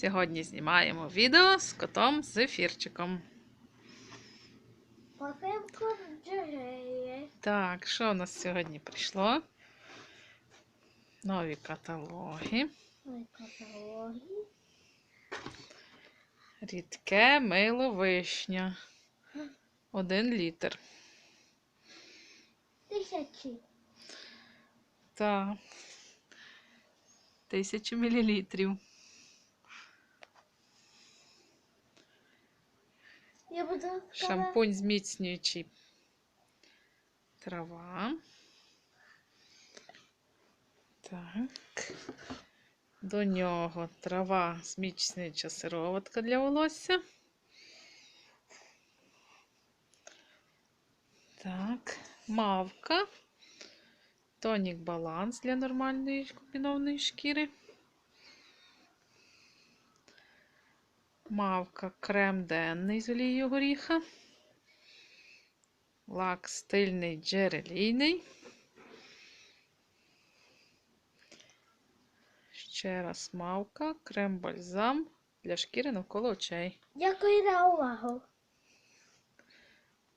Сьогодні знімаємо відео з котом Зефірчиком. Покемко джереє. Так, що у нас сьогодні прийшло? Нові каталоги. Ой, каталоги. Рідке мило вишня. Один літр. Тисячі. Так. Тисячу мілілітрів. Шампунь зміцнюючий. Трава. Так. До нього трава зміцнююча сироватка для волосся. Так, мавка. Тонік баланс для нормальної комбінованої шкіри. Мавка крем денний з олією горіха. Лак стильний джерелійний. Ще раз мавка, крем бальзам для шкіри навколо очей. Дякую за увагу.